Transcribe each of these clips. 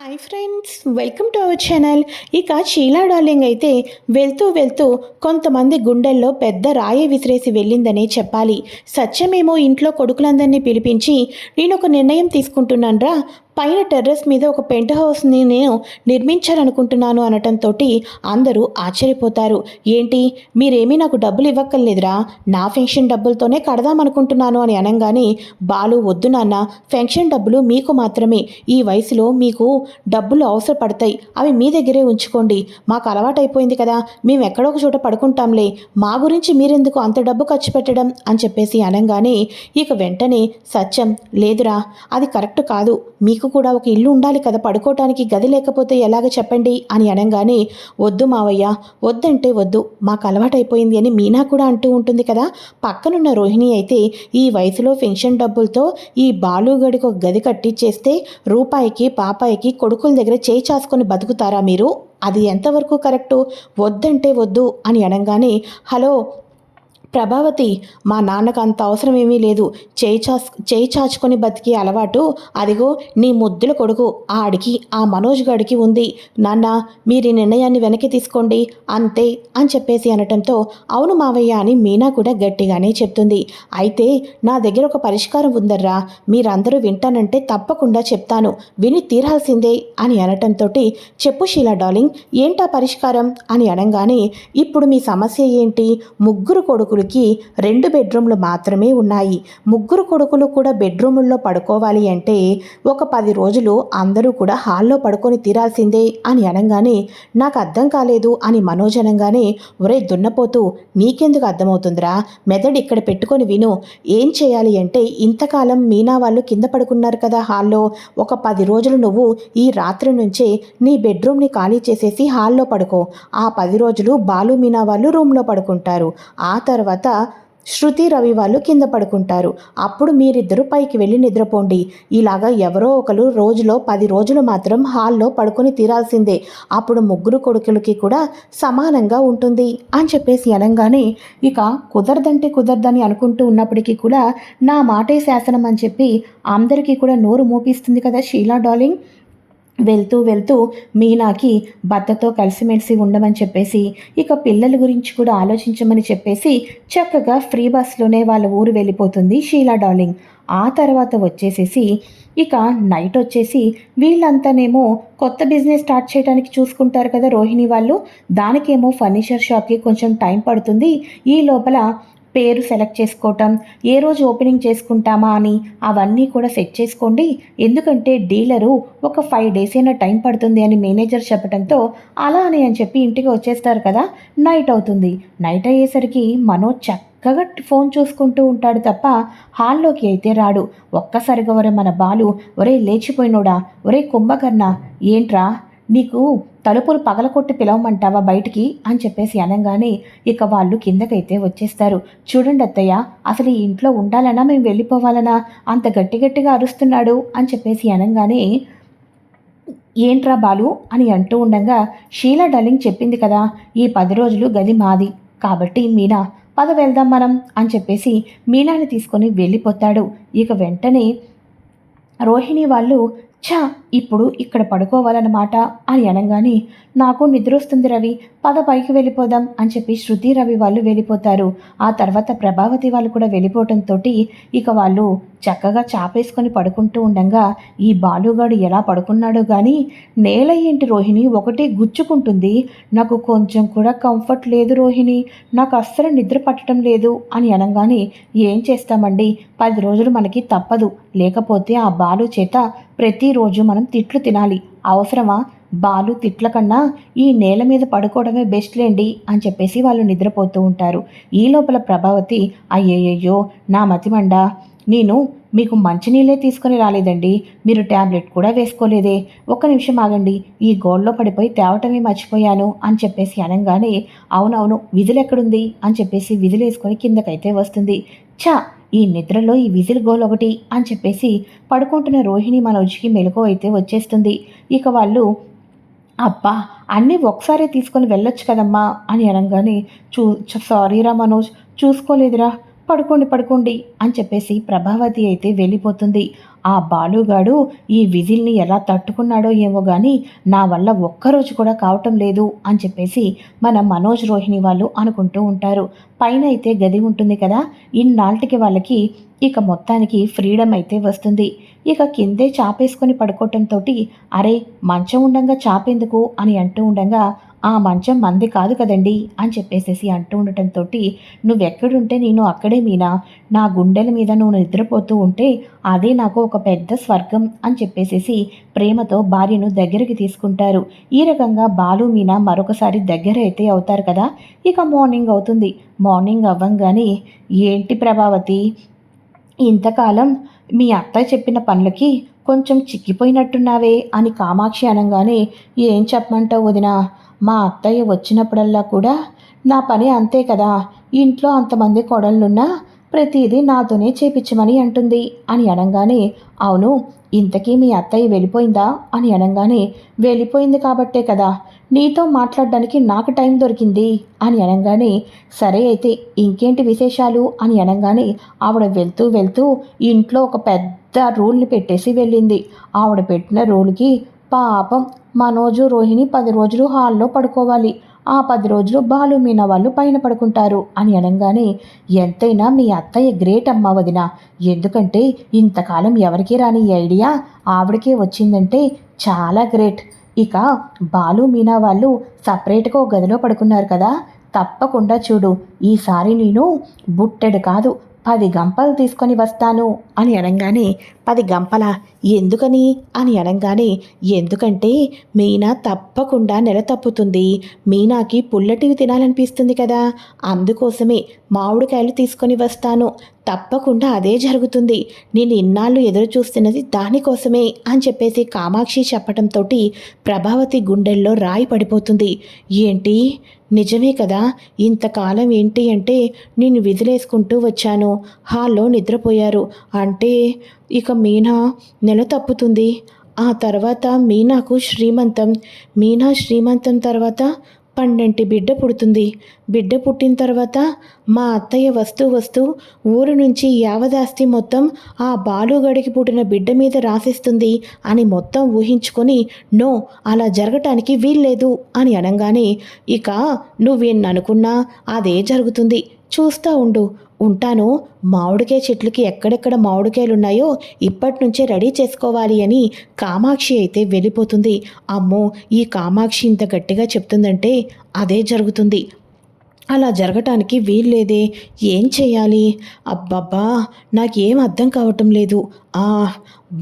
Hi friends welcome to our channel ఇక Sheela darling అయితే వెళ్తూ వెళ్తూ కొంతమంది గుండెల్లో పెద్ద రాయి విసిరేసి వెళ్ళిందనే చెప్పాలి. సత్యమేమో ఇంట్లో కొడుకులందరినీ పిలిపించి నేను ఒక నిర్ణయం తీసుకుంటున్నాను పైన టెర్రస్ మీద ఒక పెంట్ హౌస్ని నేను నిర్మించాలనుకుంటున్నాను అనటంతో అందరూ ఆశ్చర్యపోతారు. ఏంటి? మీరేమీ నాకు డబ్బులు ఇవ్వక్కర్లేదురా. నా ఫెన్షన్ డబ్బులతోనే కడదామనుకుంటున్నాను అని అనగానే బాలు వద్దు నాన్న ఫెన్షన్ డబ్బులు మీకు మాత్రమే. ఈ వయసులో మీకు డబ్బులు అవసరపడతాయి. అవి మీ దగ్గరే ఉంచుకోండి. మాకు అలవాటైపోయింది కదా. మేము ఎక్కడో ఒక చోట పడుకుంటాంలే. మా గురించి మీరెందుకు అంత డబ్బు ఖర్చు పెట్టడం? అని చెప్పేసి అనగానే ఇక వెంటనే సత్యం లేదురా. అది కరెక్ట్ కాదు. మీకు కూడా ఒక ఇల్లు ఉండాలి కదా పడుకోవటానికి గది లేకపోతే ఎలాగ చెప్పండి? అని అనగానే వద్దు మావయ్య వద్దంటే వద్దు మాకు అలవాటైపోయింది అని మీనా కూడా అంటూ ఉంటుంది కదా. పక్కనున్న రోహిణి అయితే ఈ వయసులో పెన్షన్ డబ్బులతో ఈ బాలుగడికి ఒక గది కట్టించేస్తే రూపాయికి పాపాయికి కొడుకుల దగ్గర చేయి చాసుకొని బతుకుతారా మీరు? అది ఎంతవరకు కరెక్టు? వద్దంటే వద్దు అని అనగానే హలో ప్రభావతి మా నాన్నకు అంత అవసరం ఏమీ లేదు. చేయి చాస్ చేయి చాచుకొని బతికే అలవాటు. అదిగో నీ ముద్దుల కొడుకు. ఆడికి ఆ మనోజ్ గడికి ఉంది. నాన్న మీరు ఈ నిర్ణయాన్ని వెనక్కి తీసుకోండి. అంతే అని చెప్పేసి అనటంతో అవును మావయ్య అని మీనా కూడా గట్టిగానే చెప్తుంది. అయితే నా దగ్గర ఒక పరిష్కారం ఉందర్రా. మీరందరూ వింటానంటే తప్పకుండా చెప్తాను. విని తీరాల్సిందే అని అనటంతో చెప్పు షీలా డార్లింగ్ ఏంటా పరిష్కారం? అని అనగానే ఇప్పుడు మీ సమస్య ఏంటి? ముగ్గురు కొడుకులకి రెండు బెడ్రూమ్లు మాత్రమే ఉన్నాయి. ముగ్గురు కొడుకులు కూడా బెడ్రూముల్లో పడుకోవాలి అంటే ఒక పది రోజులు అందరూ కూడా హాల్లో పడుకొని తీరాల్సిందే అని అనగానే నాకు అర్థం కాలేదు అని మనోజ్ అనగానే ఒరే దున్నపోతూ నీకెందుకు అర్థమవుతుందిరా? మెదడు ఇక్కడ పెట్టుకొని విను. ఏం చేయాలి అంటే ఇంతకాలం మీనా వాళ్ళు కింద పడుకున్నారు కదా హాల్లో. ఒక పది రోజులు నువ్వు ఈ రాత్రి నుంచే నీ బెడ్రూమ్ని ఖాళీ చేసేసి హాల్లో పడుకో. ఆ పది రోజులు బాలు మీనా వాళ్ళు రూమ్లో పడుకుంటారు. ఆ తర్వాత తర్వాత శృతి రవి వాళ్ళు కింద పడుకుంటారు. అప్పుడు మీరిద్దరూ పైకి వెళ్ళి నిద్రపోండి. ఇలాగా ఎవరో ఒకరు రోజులో పది రోజులు మాత్రం హాల్లో పడుకొని తీరాల్సిందే. అప్పుడు ముగ్గురు కొడుకులకి కూడా సమానంగా ఉంటుంది అని చెప్పేసి అనగానే ఇక కుదరదంటే కుదరదని అనుకుంటూ ఉన్నప్పటికీ కూడా నా మాటే శాసనం అని చెప్పి అందరికీ కూడా నోరు మూపిస్తుంది కదా షీలా డార్లింగ్. వెళ్తూ వెళ్తూ మీనాకి భర్తతో కలిసిమెలిసి ఉండమని చెప్పేసి ఇక పిల్లల గురించి కూడా ఆలోచించమని చెప్పేసి చక్కగా ఫ్రీ బస్లోనే వాళ్ళ ఊరు వెళ్ళిపోతుంది షీలా డార్లింగ్. ఆ తర్వాత వచ్చేసేసి ఇక నైట్ వచ్చేసి వీళ్ళంతానేమో కొత్త బిజినెస్ స్టార్ట్ చేయడానికి చూసుకుంటారు కదా రోహిణి వాళ్ళు. దానికేమో ఫర్నిచర్ షాప్కి కొంచెం టైం పడుతుంది. ఈ లోపల పేరు సెలెక్ట్ చేసుకోవటం ఏ రోజు ఓపెనింగ్ చేసుకుంటామా అని అవన్నీ కూడా సెట్ చేసుకోండి. ఎందుకంటే డీలరు ఒక ఫైవ్ డేస్ అయినా టైం పడుతుంది అని మేనేజర్ చెప్పడంతో అలా అని అని చెప్పి ఇంటికి వచ్చేస్తారు కదా నైట్ అవుతుంది. నైట్ అయ్యేసరికి మనోజ్ చక్కగా ఫోన్ చూసుకుంటూ ఉంటాడు తప్ప హాల్లోకి అయితే రాడు. ఒక్కసారిగా ఒరే మన బాలు ఒరే లేచిపోయినోడా ఒరే కుంభకర్ణ ఏంట్రా? నీకు తలుపులు పగలకొట్టి పిలవమంటావా బయటికి? అని చెప్పేసి అనగానే ఇక వాళ్ళు కిందకైతే వచ్చేస్తారు. చూడండి అత్తయ్య అసలు ఈ ఇంట్లో ఉండాలనా? మేము వెళ్ళిపోవాలనా? అంత గట్టి గట్టిగా అరుస్తున్నాడు అని చెప్పేసి అనగానే ఏంట్రా బాలు అని అంటూ ఉండగా షీలా డల్లింగ్ చెప్పింది కదా ఈ పది రోజులు గది మాది. కాబట్టి మీనా పద వెళ్దాం మనం అని చెప్పేసి మీనాని తీసుకొని వెళ్ళిపోతాడు. ఇక వెంటనే రోహిణి వాళ్ళు ఛా ఇప్పుడు ఇక్కడ పడుకోవాలన్నమాట అని అనగానే నాకు నిద్ర వస్తుంది రవి పద పైకి వెళ్ళిపోదాం అని చెప్పి శృతి రవి వాళ్ళు వెళ్ళిపోతారు. ఆ తర్వాత ప్రభావతి వాళ్ళు కూడా వెళ్ళిపోవటంతో ఇక వాళ్ళు చక్కగా చాపేసుకొని పడుకుంటూ ఉండగా ఈ బాలుగాడు ఎలా పడుకున్నాడో కానీ నేల ఏంటి రోహిణి? ఒకటే గుచ్చుకుంటుంది. నాకు కొంచెం కూడా కంఫర్ట్ లేదు రోహిణి. నాకు అస్సలు నిద్ర పట్టడం లేదు అని అనగానే ఏం చేస్తామండి? పది రోజులు మనకి తప్పదు. లేకపోతే ఆ బాలు చేత ప్రతిరోజు మనం తిట్లు తినాలి. అవసరమా? బాలు తిట్ల కన్నా ఈ నేల మీద పడుకోవడమే బెస్ట్ లేండి అని చెప్పేసి వాళ్ళు నిద్రపోతూ ఉంటారు. ఈ లోపల ప్రభావతి అయ్యయ్యో నా మతిమండ నేను మీకు మంచినీళ్ళే తీసుకొని రాలేదండి. మీరు ట్యాబ్లెట్ కూడా వేసుకోలేదే. ఒక్క నిమిషం ఆగండి. ఈ గోల్లో పడిపోయి తేవటమే మర్చిపోయాను అని చెప్పేసి అనగానే అవునవును విధులు ఎక్కడుంది? అని చెప్పేసి విధులు వేసుకొని కిందకైతే వస్తుంది. ఛా ఈ నిద్రలో ఈ విజిల్ గోల్ ఒకటి అని చెప్పేసి పడుకుంటున్న రోహిణి మనోజ్కి మెలకు అయితే వచ్చేస్తుంది. ఇక వాళ్ళు అబ్బా అన్నీ ఒకసారే తీసుకొని వెళ్ళొచ్చు కదమ్మా అని అనగానే చూ సారీరా మనోజ్ చూసుకోలేదురా. పడుకోండి పడుకోండి అని చెప్పేసి ప్రభావతి అయితే వెళ్ళిపోతుంది. ఆ బాలుగాడు ఈ విజిల్ని ఎలా తట్టుకున్నాడో ఏమో కానీ నా వల్ల ఒక్కరోజు కూడా కావటం లేదు అని చెప్పేసి మన మనోజ్ రోహిణి వాళ్ళు అనుకుంటూ ఉంటారు. పైన అయితే గది ఉంటుంది కదా ఇన్నాళ్ళకి వాళ్ళకి ఇక మొత్తానికి ఫ్రీడమ్ అయితే వస్తుంది. ఇక కిందే చాపేసుకొని పడుకోవటంతో అరే మంచం ఉండంగా చాపెందుకు? అని అంటూ ఉండగా ఆ మంచం మంది కాదు కదండి అని చెప్పేసేసి అంటూ ఉండటంతో నువ్వెక్కడుంటే నేను అక్కడే మీనా? నా గుండెల మీద నువ్వు నిద్రపోతూ ఉంటే అదే నాకు ఒక పెద్ద స్వర్గం అని చెప్పేసేసి ప్రేమతో భార్యను దగ్గరికి తీసుకుంటారు. ఈ రకంగా బాలు మీనా మరొకసారి దగ్గర అయితే అవుతారు కదా? ఇక మార్నింగ్ అవుతుంది. మార్నింగ్ అవ్వంగానే ఏంటి ప్రభావతి? ఇంతకాలం మీ అత్తయ్య చెప్పిన పనులకి కొంచెం చిక్కిపోయినట్టున్నావే అని కామాక్షి అనగానే ఏం చెప్పమంటావు వదినా? మా అత్తయ్య వచ్చినప్పుడల్లా కూడా నా పని అంతే కదా ఇంట్లో అంతమంది కొడళ్ళున్నా ప్రతిదీ నాతోనే చేపించమని అంటుంది అని అనగానే అవును ఇంతకీ మీ అత్తయ్య వెళ్ళిపోయిందా అని అనగానే వెళ్ళిపోయింది కాబట్టే కదా నీతో మాట్లాడడానికి నాకు టైం దొరికింది అని అనగానే సరే అయితే ఇంకేంటి విశేషాలు అని అనగానే ఆవిడ వెళ్తూ వెళ్తూ ఇంట్లో ఒక పెద్ద రూల్ని పెట్టేసి వెళ్ళింది. ఆవిడ పెట్టిన రూల్కి పాపం మనోజు రోహిణి పది రోజులు హాల్లో పడుకోవాలి. ఆ పది రోజులు బాలు మీనా వాళ్ళు పైన పడుకుంటారు అని అనగానే ఎంతైనా మీ అత్తయ్య గ్రేట్ అమ్మ వదిన. ఎందుకంటే ఇంతకాలం ఎవరికి రాని ఈ ఐడియా ఆవిడకే వచ్చిందంటే చాలా గ్రేట్. ఇక బాలు మీనా వాళ్ళు సపరేట్గా ఒక గదిలో పడుకున్నారు కదా తప్పకుండా చూడు. ఈసారి నేను బుట్టెడు కాదు పది గంపలు తీసుకొని వస్తాను. అని అనగానే పది గంపల ఎందుకని? అని అనగానే ఎందుకంటే మీనా తప్పకుండా నెల తప్పుతుంది. మీనాకి పుల్లటివి తినాలనిపిస్తుంది కదా. అందుకోసమే మామిడికాయలు తీసుకొని వస్తాను. తప్పకుండా అదే జరుగుతుంది. నేను ఇన్నాళ్ళు ఎదురు చూస్తున్నది దానికోసమే అని చెప్పేసి కామాక్షి చెప్పడంతో ప్రభావతి గుండెల్లో రాయి పడిపోతుంది. ఏంటి? నిజమే కదా. ఇంతకాలం ఏంటి అంటే నేను విదిలేసుకుంటూ వచ్చాను. హాల్లో నిద్రపోయారు. అంటే ఇక మీనా నెల తప్పుతుంది. ఆ తర్వాత మీనాకు శ్రీమంతం. మీనా శ్రీమంతం తర్వాత పన్నెంటి బిడ్డ పుడుతుంది. బిడ్డ పుట్టిన తర్వాత మా అత్తయ్య వస్తూ వస్తూ ఊరు నుంచి యావదాస్తి మొత్తం ఆ బాలుగడికి పుట్టిన బిడ్డ మీద రాసిస్తుంది అని మొత్తం ఊహించుకొని నో అలా జరగటానికి వీల్లేదు అని అనగానే ఇక నువ్వేన్ననుకున్నా అదే జరుగుతుంది. చూస్తూ ఉండు. ఉంటాను. మామిడికాయ చెట్లకి ఎక్కడెక్కడ మామిడికాయలు ఉన్నాయో ఇప్పటి నుంచే రెడీ చేసుకోవాలి అని కామాక్షి అయితే వెళ్ళిపోతుంది. అమ్మో ఈ కామాక్షి ఇంత గట్టిగా చెప్తుందంటే అదే జరుగుతుంది. అలా జరగటానికి వీల్లేదే. ఏం చేయాలి అబ్బబ్బా నాకేం అర్థం కావటం లేదు. ఆ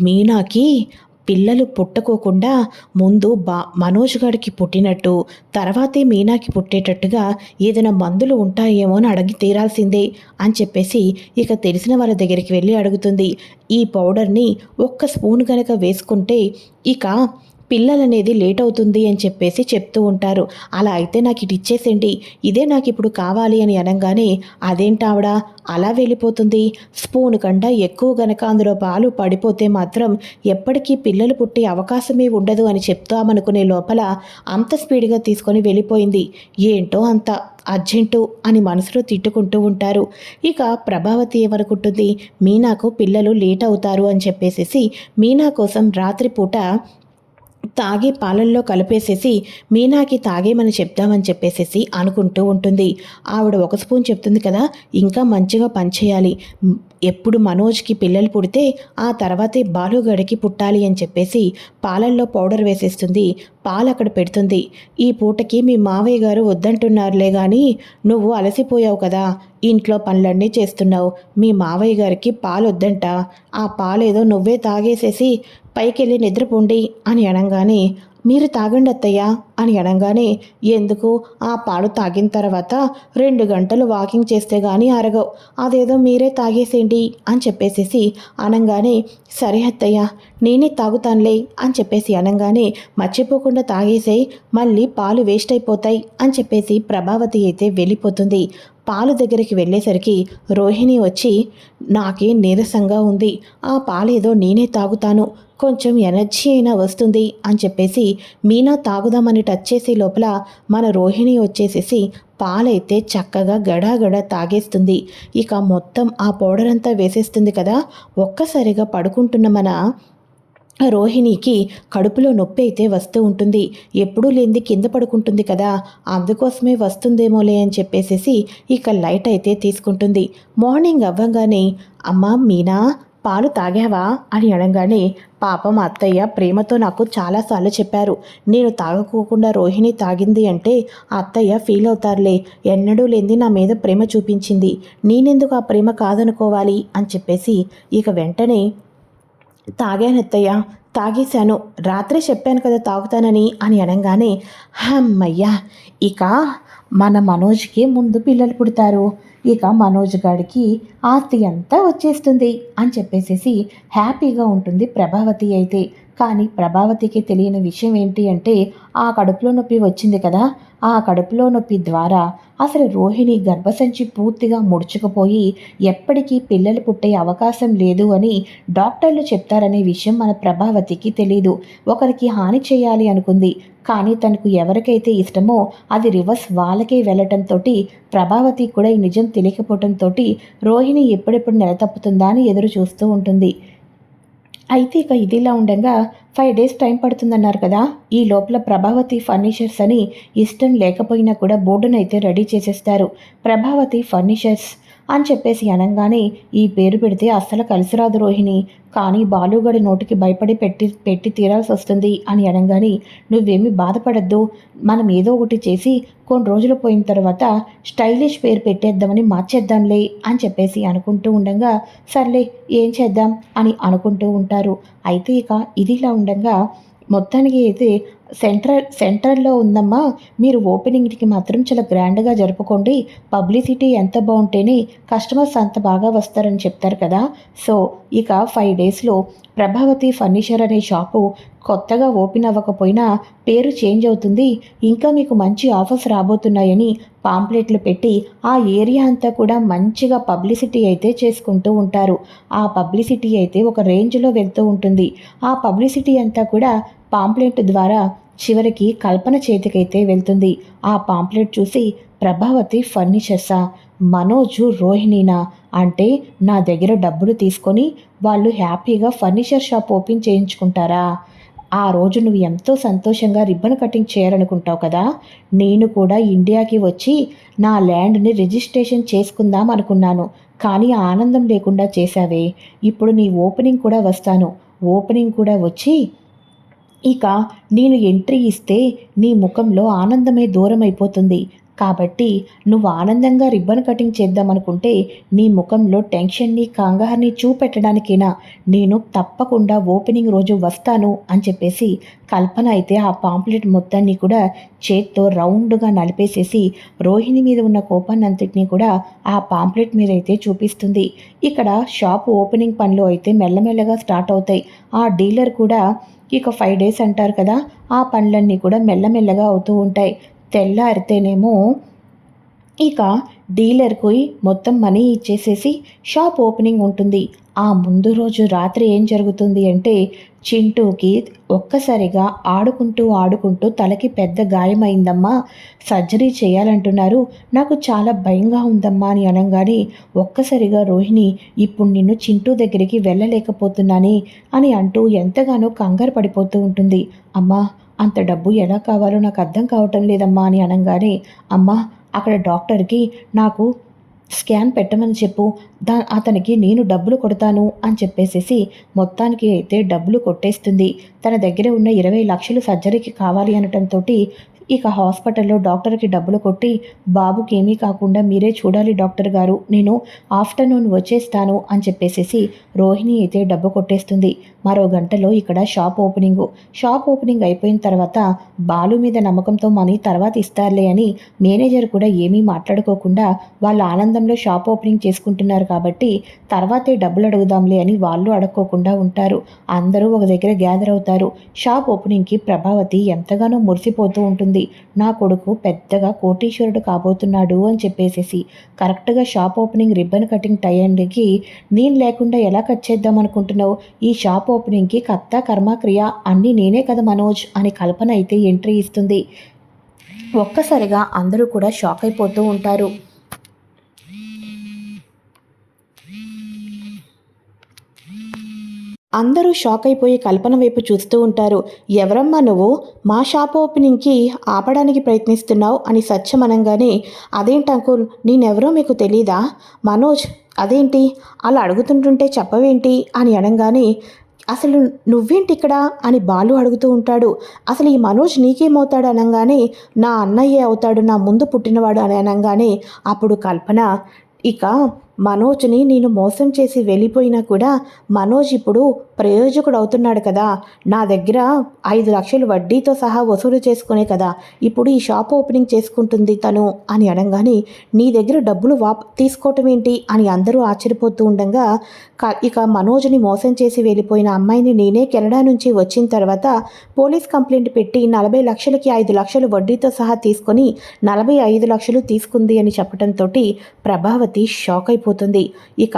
మీనాకి పిల్లలు పుట్టకోకుండా ముందు బా మనోజ్ గారికి పుట్టినట్టు తర్వాతే మీనాకి పుట్టేటట్టుగా ఏదైనా మందులు ఉంటాయేమో అని అడిగి తీరాల్సిందే అని చెప్పేసి ఇక తెలిసిన వాళ్ళ దగ్గరికి వెళ్ళి అడుగుతుంది. ఈ పౌడర్ని ఒక్క స్పూన్ కనుక వేసుకుంటే ఇక పిల్లలనేది లేట్ అవుతుంది అని చెప్పేసి చెప్తూ ఉంటారు. అలా అయితే నాకు ఇటు ఇచ్చేసేయండి. ఇదే నాకు ఇప్పుడు కావాలి అని అనగానే అదేంటావిడ అలా వెళ్ళిపోతుంది. స్పూన్ కంటే ఎక్కువ గనక అందులో పాలు పడిపోతే మాత్రం ఎప్పటికీ పిల్లలు పుట్టే అవకాశమే ఉండదు అని చెప్తామనుకునే లోపల అంత స్పీడ్గా తీసుకొని వెళ్ళిపోయింది. ఏంటో అంత అర్జెంటు అని మనసులో తిట్టుకుంటూ ఉంటారు. ఇక ప్రభావతి ఏమనుకుంటుంది? మీనాకు పిల్లలు లేట్ అవుతారు అని చెప్పేసేసి మీనా కోసం రాత్రిపూట తాగి పాలల్లో కలిపేసేసి మీనాకి తాగేమని చెప్దామని చెప్పేసేసి అనుకుంటూ ఉంటుంది. ఆవిడ ఒక స్పూన్ చెప్తుంది కదా ఇంకా మంచిగా పనిచేయాలి. ఎప్పుడు మనోజ్కి పిల్లలు పుడితే ఆ తర్వాతే బాలుగడికి పుట్టాలి అని చెప్పేసి పాలల్లో పౌడర్ వేసేస్తుంది పాలు అక్కడ పెడుతుంది. ఈ పూటకి మీ మావయ్య గారు వద్దంటున్నారులే కానీ నువ్వు అలసిపోయావు కదా ఇంట్లో పనులన్నీ చేస్తున్నావు మీ మావయ్య గారికి పాలు వద్దంట ఆ పాలేదో నువ్వే తాగేసేసి పైకెళ్ళి నిద్రపోండి అని అనగానే మీరు తాగండి అత్తయ్యా అని అనగానే ఎందుకు? ఆ పాలు తాగిన తర్వాత రెండు గంటలు వాకింగ్ చేస్తే కానీ అరగవు అదేదో మీరే తాగేసేయండి అని చెప్పేసేసి అనగానే సరే అత్తయ్య నేనే తాగుతానులే అని చెప్పేసి అనగానే మర్చిపోకుండా తాగేసేయి మళ్ళీ పాలు వేస్ట్ అయిపోతాయి అని చెప్పేసి ప్రభావతి అయితే వెళ్ళిపోతుంది. పాలు దగ్గరికి వెళ్ళేసరికి రోహిణి వచ్చి నాకే నీరసంగా ఉంది. ఆ పాలేదో నేనే తాగుతాను. కొంచెం ఎనర్జీ అయినా వస్తుంది అని చెప్పేసి మీనా తాగుదామని టచ్ చేసే లోపల మన రోహిణి వచ్చేసేసి పాలైతే చక్కగా గడాగడ తాగేస్తుంది. ఇక మొత్తం ఆ పౌడర్ అంతా వేసేస్తుంది కదా ఒక్కసారిగా పడుకుంటున్న మన రోహిణికి కడుపులో నొప్పి అయితే వస్తూ ఉంటుంది. ఎప్పుడూ లేనిది కింద పడుకుంటుంది కదా అందుకోసమే వస్తుందేమోలే అని చెప్పేసేసి ఇక లైట్ అయితే తీసుకుంటుంది. మార్నింగ్ అవ్వగానే అమ్మ మీనా పాలు తాగావా? అని అనగానే పాపం అత్తయ్య ప్రేమతో నాకు చాలాసార్లు చెప్పారు. నేను తాగకోకుండా రోహిణి తాగింది అంటే అత్తయ్య ఫీల్ అవుతారులే. ఎన్నడూ లేని నా మీద ప్రేమ చూపించింది. నేనెందుకు ఆ ప్రేమ కాదనుకోవాలి? అని చెప్పేసి ఇక వెంటనే తాగానత్తయ్య తాగేశాను. రాత్రే చెప్పాను కదా తాగుతానని అని అనగానే హమ్మయ్యా ఇక మన మనోజ్కి ముందు పిల్లలు పుడతారు. ఇక మనోజ్ గాడికి ఆస్తి అంతా వచ్చేస్తుంది అని చెప్పేసేసి హ్యాపీగా ఉంటుంది ప్రభావతి అయితే. కానీ ప్రభావతికి తెలియని విషయం ఏంటి అంటే ఆ కడుపులో నొప్పి వచ్చింది కదా. ఆ కడుపులో నొప్పి ద్వారా అసలు రోహిణి గర్భసంచి పూర్తిగా ముడుచుకుపోయి ఎప్పటికీ పిల్లలు పుట్టే అవకాశం లేదు అని డాక్టర్లు చెప్తారనే విషయం మన ప్రభావతికి తెలీదు. ఒకరికి హాని చేయాలి అనుకుంది. కానీ తనకు ఎవరికైతే ఇష్టమో అది రివర్స్ వాళ్ళకే వెళ్ళటంతో ప్రభావతి కూడా ఈ నిజం తెలియకపోవటంతో రోహిణి ఎప్పుడెప్పుడు నెల తప్పుతుందా అని ఎదురు చూస్తూ ఉంటుంది. అయితే ఇక ఇదిలా ఉండగా ఫైవ్ డేస్ టైం పడుతుందన్నారు కదా. ఈ లోపల ప్రభావతి ఫర్నిచర్స్ అని ఇష్టం లేకపోయినా కూడా బోర్డునైతే రెడీ చేసేస్తారు. ప్రభావతి ఫర్నిచర్స్ అని చెప్పేసి అనగానే ఈ పేరు పెడితే అస్సలు కలిసిరాదు రోహిణి. కానీ బాలుగడి నోటికి భయపడి పెట్టి పెట్టి తీరాల్సి వస్తుంది అని అనగానే నువ్వేమీ బాధపడద్దు. మనం ఏదో ఒకటి చేసి కొన్ని రోజులు పోయిన తర్వాత స్టైలిష్ పేరు పెట్టేద్దామని మార్చేద్దాంలే అని చెప్పేసి అనుకుంటూ ఉండగా సర్లే ఏం చేద్దాం? అని అనుకుంటూ ఉంటారు. అయితే ఇక ఇదిలా ఉండగా మొత్తానికి అయితే సెంట్రల్ సెంటర్లో ఉందమ్మా. మీరు ఓపెనింగ్కి మాత్రం చాలా గ్రాండ్గా జరుపుకోండి. పబ్లిసిటీ ఎంత బాగుంటేనే కస్టమర్స్ అంత బాగా వస్తారని చెప్తారు కదా. సో ఇక ఫైవ్ డేస్లో ప్రభావతి ఫర్నిచర్ అనే షాపు కొత్తగా ఓపెన్ అవ్వకపోయినా పేరు చేంజ్ అవుతుంది. ఇంకా మీకు మంచి ఆఫర్స్ రాబోతున్నాయని పాంప్లెట్లు పెట్టి ఆ ఏరియా అంతా కూడా మంచిగా పబ్లిసిటీ అయితే చేసుకుంటూ ఉంటారు. ఆ పబ్లిసిటీ అయితే ఒక రేంజ్లో వెళ్తూ ఉంటుంది. ఆ పబ్లిసిటీ అంతా కూడా పాంప్లెట్ ద్వారా చివరికి కల్పన చేతికైతే వెళ్తుంది. ఆ పాంప్లెట్ చూసి ప్రభావతి ఫర్నిచర్సా మనోజు రోహిణీనా అంటే నా దగ్గర డబ్బులు తీసుకొని వాళ్ళు హ్యాపీగా ఫర్నిచర్ షాప్ ఓపెన్ చేయించుకుంటారా? ఆ రోజు నువ్వు ఎంతో సంతోషంగా రిబ్బన్ కటింగ్ చేయాలనుకుంటావు కదా? నేను కూడా ఇండియాకి వచ్చి నా ల్యాండ్ని రిజిస్ట్రేషన్ చేసుకుందాం అనుకున్నాను. కానీ ఆనందం లేకుండా చేశావే. ఇప్పుడు నీ ఓపెనింగ్ కూడా వస్తాను. ఓపెనింగ్ కూడా వచ్చి ఇక నేను ఎంట్రీ ఇస్తే నీ ముఖంలో ఆనందమే దూరమైపోతుంది. కాబట్టి నువ్వు ఆనందంగా రిబ్బన్ కటింగ్ చేద్దామనుకుంటే నీ ముఖంలో టెన్షన్ని కంగారుని చూపెట్టడానికైనా? నేను తప్పకుండా ఓపెనింగ్ రోజు వస్తాను అని చెప్పేసి కల్పన అయితే ఆ పాంప్లెట్ మొత్తాన్ని కూడా చేత్తో రౌండ్గా నలిపేసేసి రోహిణి మీద ఉన్న కోపాన్నంతటినీ కూడా ఆ పాంప్లెట్ మీద అయితే చూపిస్తుంది. ఇక్కడ షాప్ ఓపెనింగ్ పనులు అయితే మెల్లమెల్లగా స్టార్ట్ అవుతాయి. ఆ డీలర్ కూడా ఇక ఫైవ్ డేస్ అంటారు కదా ఆ పనులన్నీ కూడా మెల్లమెల్లగా అవుతూ ఉంటాయి. తెల్లారితేనేమో ఇక డీలర్కి మొత్తం మనీ ఇచ్చేసేసి షాప్ ఓపెనింగ్ ఉంటుంది. ఆ ముందు రోజు రాత్రి ఏం జరుగుతుంది అంటే చింటూకి ఒక్కసారిగా ఆడుకుంటూ ఆడుకుంటూ తలకి పెద్ద గాయమైందమ్మా. సర్జరీ చేయాలంటున్నారు. నాకు చాలా భయంగా ఉందమ్మా అని అనగానే ఒక్కసారిగా రోహిణి ఇప్పుడు నిన్ను చింటూ దగ్గరికి వెళ్ళలేకపోతున్నానే అని అంటూ ఎంతగానో కంగారు పడిపోతూ ఉంటుంది. అమ్మా అంత డబ్బు ఎలా కావాలో నాకు అర్థం కావటం లేదమ్మా అని అనగానే అమ్మా అక్కడ డాక్టర్కి నాకు స్కాన్ పెట్టమని చెప్పు. దా అతనికి నేను డబ్బులు కొడతాను అని చెప్పేసేసి మొత్తానికి అయితే డబ్బులు కొట్టేస్తుంది. తన దగ్గర ఉన్న ఇరవై లక్షలు సర్జరీకి కావాలి అనటంతో ఇక హాస్పిటల్లో డాక్టర్కి డబ్బులు కొట్టి బాబుకి ఏమీ కాకుండా మీరే చూడాలి డాక్టర్ గారు. నేను ఆఫ్టర్నూన్ వచ్చేస్తాను అని చెప్పేసేసి రోహిణి అయితే డబ్బు కొట్టేస్తుంది. మరో గంటలో ఇక్కడ షాప్ ఓపెనింగ్. షాప్ ఓపెనింగ్ అయిపోయిన తర్వాత బాలు మీద నమ్మకంతో మనీ తర్వాత ఇస్తారులే అని మేనేజర్ కూడా ఏమీ మాట్లాడుకోకుండా వాళ్ళ ఆనందంలో షాప్ ఓపెనింగ్ చేసుకుంటున్నారు కాబట్టి తర్వాతే డబ్బులు అడుగుదాంలే అని వాళ్ళు అడక్కోకుండా ఉంటారు. అందరూ ఒక దగ్గర గ్యాదర్ అవుతారు. షాప్ ఓపెనింగ్కి ప్రభావతి ఎంతగానో మురిసిపోతూ ఉంటుంది. ఉంటుంది నా కొడుకు పెద్దగా కోటీశ్వరుడు కాబోతున్నాడు అని చెప్పేసేసి కరెక్ట్గా షాప్ ఓపెనింగ్ రిబ్బన్ కటింగ్ టైంకి నేను లేకుండా ఎలా కట్ చేద్దాం అనుకుంటున్నావు? ఈ షాప్ ఓపెనింగ్కి కర్త కర్మ క్రియ అన్నీ నేనే కదా మనోజ్ అని కల్పన అయితే ఎంట్రీ ఇస్తుంది. ఒక్కసారిగా అందరూ కూడా షాక్ అయిపోతూ ఉంటారు. అందరూ షాక్ అయిపోయి కల్పన వైపు చూస్తూ ఉంటారు. ఎవరమ్మా నువ్వు? మా షాప్ ఓపెనింగ్కి ఆపడానికి ప్రయత్నిస్తున్నావు అని సత్యమనంగానే అదేంటి అంకుల్? నేనెవరో మీకు తెలీదా? మనోజ్ అదేంటి? అలా అడుగుతుంటుంటే చెప్పవేంటి? అని అనగానే అసలు నువ్వేంటి ఇక్కడ? అని బాలు అడుగుతూ ఉంటాడు. అసలు ఈ మనోజ్ నీకేమవుతాడు? అనగానే నా అన్నయ్య అవుతాడు. నా ముందు పుట్టినవాడు అని అనగానే అప్పుడు కల్పన ఇక మనోజ్ని నేను మోసం చేసి వెళ్ళిపోయినా కూడా మనోజ్ ఇప్పుడు ప్రయోజకుడు అవుతున్నాడు కదా. నా దగ్గర ఐదు లక్షలు వడ్డీతో సహా వసూలు చేసుకునే కదా. ఇప్పుడు ఈ షాప్ ఓపెనింగ్ చేసుకుంటుంది తను అని అనగానే నీ దగ్గర డబ్బులు వాప్ తీసుకోవటం ఏంటి? అని అందరూ ఆశ్చర్యపోతూ ఉండగా ఇక మనోజ్ని మోసం చేసి వెళ్ళిపోయిన అమ్మాయిని నేనే కెనడా నుంచి వచ్చిన తర్వాత పోలీస్ కంప్లైంట్ పెట్టి నలభై లక్షలకి ఐదు లక్షలు వడ్డీతో సహా తీసుకొని నలభై ఐదు లక్షలు తీసుకుంది అని చెప్పడంతో ప్రభావతి షాక్ అయిపోతుంది ఇక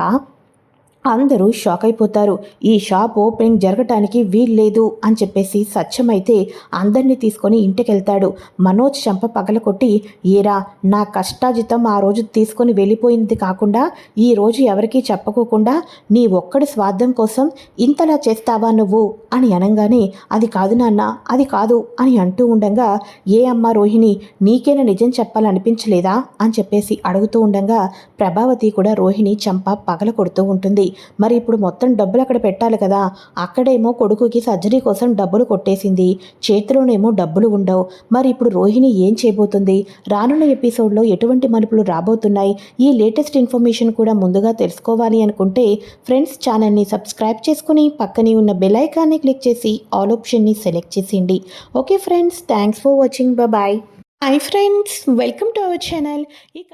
అందరూ షాక్ అయిపోతారు. ఈ షాప్ ఓపెనింగ్ జరగటానికి వీల్లేదు అని చెప్పేసి సత్యమైతే అందరినీ తీసుకొని ఇంటికి వెళ్తాడు మనోజ్ చంప పగల కొట్టి ఏరా నా కష్టాజితం ఆ రోజు తీసుకొని వెళ్ళిపోయింది కాకుండా ఈ రోజు ఎవరికీ చెప్పకోకుండా నీ ఒక్కడి స్వార్థం కోసం ఇంతలా చేస్తావా నువ్వు? అని అనగానే అది కాదు నాన్న అది కాదు అని అంటూ ఉండగా ఏ అమ్మ రోహిణి నీకేనా నిజం చెప్పాలనిపించలేదా? అని చెప్పేసి అడుగుతూ ఉండగా ప్రభావతి కూడా రోహిణి చంప పగల కొడుతూ ఉంటుంది. మరి ఇప్పుడు మొత్తం డబ్బులు అక్కడ పెట్టాలి కదా. అక్కడేమో కొడుకుకి సర్జరీ కోసం డబ్బులు కొట్టేసింది. చేతిలోనేమో డబ్బులు ఉండవు. మరి ఇప్పుడు రోహిణి ఏం చేయబోతుంది? రానున్న ఎపిసోడ్లో ఎటువంటి మలుపులు రాబోతున్నాయి? ఈ లేటెస్ట్ ఇన్ఫర్మేషన్ కూడా ముందుగా తెలుసుకోవాలి అనుకుంటే ఫ్రెండ్స్ ఛానల్ని సబ్స్క్రైబ్ చేసుకుని పక్కనే ఉన్న బెల్ ఐకాన్ని క్లిక్ చేసి ఆల్ ఆప్షన్ని సెలెక్ట్ చేసేయండి. Okay friends thanks for watching. Bye hi friends welcome to our channel. ఇక